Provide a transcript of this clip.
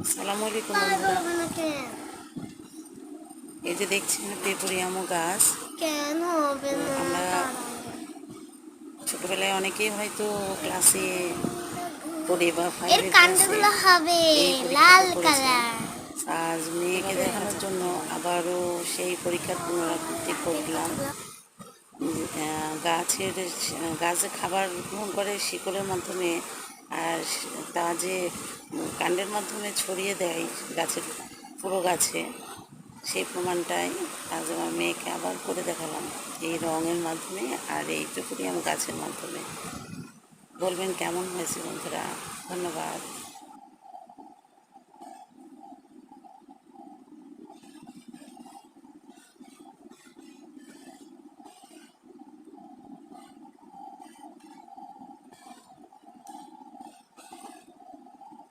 আসসালামু আলাইকুম না এই যে দেখছেন পেপুরিয়ামো গাছ? কেন হবে না? আমরা ছোটবেলায় অনেকেই হয়তো ক্লাসে পড়ে বা এর কাণ্ডগুলো হবে লাল কালার। আজ মেয়েকে দেখানোর জন্য আবারও সেই পরীক্ষার পুনরাবৃত্তি করলাম। গাছের গাছে খাবার গ্রহণ করে শিকড়ের মাধ্যমে আর তা যে কাণ্ডের মাধ্যমে ছড়িয়ে দেয় গাছের পুরো গাছে, সেই প্রমাণটাই আজ আমার মেয়েকে আবার করে দেখালাম। এই রঙের মাধ্যমে আর এই টুকুরিয়াম গাছের মাধ্যমে। বলবেন কেমন হয়েছে বন্ধুরা? ধন্যবাদ।